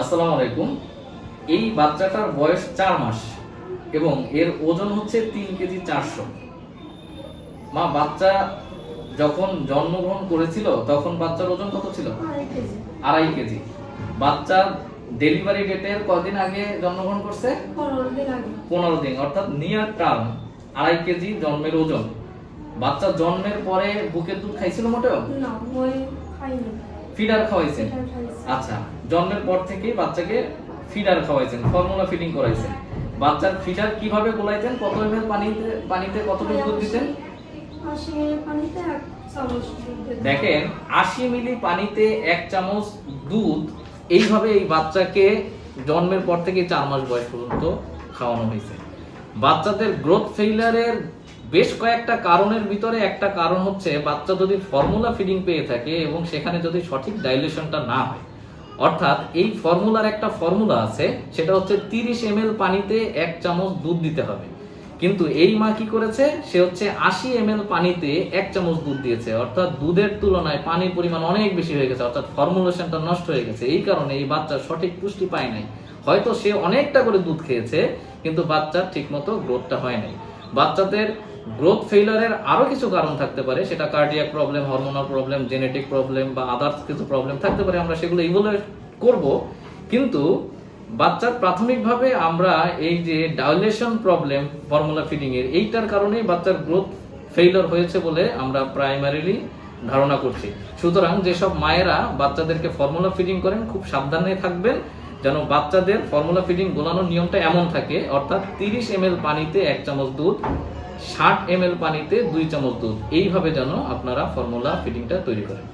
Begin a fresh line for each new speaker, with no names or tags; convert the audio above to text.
আসসালামু আলাইকুম। এই বাচ্চাটার বয়স চার মাস এবং এর ওজন হচ্ছে তিন কেজি চারশো। মা বাচ্চা যখন জন্মগ্রহণ করেছিল তখন বাচ্চার ওজন কত ছিল?
আড়াই কেজি।
বাচ্চা ডেলিভারি ডেটের কদিন আগে জন্মগ্রহণ করছে?
পনেরো দিন আগে।
পনেরো দিন অর্থাৎ নিয়ার টার্ম আড়াই কেজি জন্মের ওজন। বাচ্চা জন্মের পরে বুকের দুধ খাইছিল মোটেও?
না খাইনি।
ফিডার খাওয়াইছেন? আচ্ছা জন্মের পর থেকেই বাচ্চাকে ফিডার খাওয়াইছেন ফর্মুলা ফিডিং করাইছেন। বাচ্চার ফিডার কীভাবে গোলাইতেন? কত এমএল পানিতে পানিতে কতটুকু দুধ দিতেন। দেখেন আশি মিলি পানিতে এক চামচ দুধ এইভাবে এই বাচ্চাকে জন্মের পর থেকে চার মাস বয়স পর্যন্ত খাওয়ানো হয়েছে। বাচ্চাদের গ্রোথ ফেইলারের বেশ কয়েকটা কারণের ভিতরে একটা কারণ হচ্ছে বাচ্চা যদি ফর্মুলা ফিডিং পেয়ে থাকে এবং সেখানে যদি সঠিক ডাইলেশনটা না হয়। অর্থাৎ এই ফর্মুলার একটা ফর্মুলা আছে, সেটা হচ্ছে তিরিশ এম পানিতে এক চামচ দুধ দিতে হবে। কিন্তু এই মা কি করেছে? সে হচ্ছে আশি এম পানিতে এক চামচ দুধ দিয়েছে। অর্থাৎ দুধের তুলনায় পানির পরিমাণ অনেক বেশি হয়ে গেছে, অর্থাৎ ফর্মুলেশনটা নষ্ট হয়ে গেছে। এই কারণে এই বাচ্চার সঠিক পুষ্টি পায় নাই। হয়তো সে অনেকটা করে দুধ খেয়েছে, কিন্তু বাচ্চার ঠিকমতো গ্রোথটা হয় নাই। বাচ্চাদের গ্রোথ ফেইলারের আরও কিছু কারণ থাকতে পারে, সেটা cardiac problem hormonal problem genetic problem বা আদার্স কিছু প্রবলেম থাকতে পারে, আমরা সেগুলো ইভ্যালুয়েট করব। কিন্তু বাচ্চার প্রাথমিকভাবে আমরা এই যে ডাইলেশন প্রবলেম ফর্মুলা ফিডিং এর, এইটার কারণেই বাচ্চার গ্রোথ ফেইলার হয়েছে বলে আমরা প্রাইমারিলি ধারণা করছি। সুতরাং যেসব মায়েরা বাচ্চাদেরকে ফর্মুলা ফিডিং করেন, খুব সাবধানে থাকবেন। যেন বাচ্চাদের ফর্মুলা ফিডিং গোলানোর নিয়মটা এমন থাকে, অর্থাৎ তিরিশ এম পানিতে এক চামচ দুধ, ষাট এম পানিতে দুই চামচ দুধ। এইভাবে যেন আপনারা ফর্মুলা ফিডিংটা তৈরি করেন।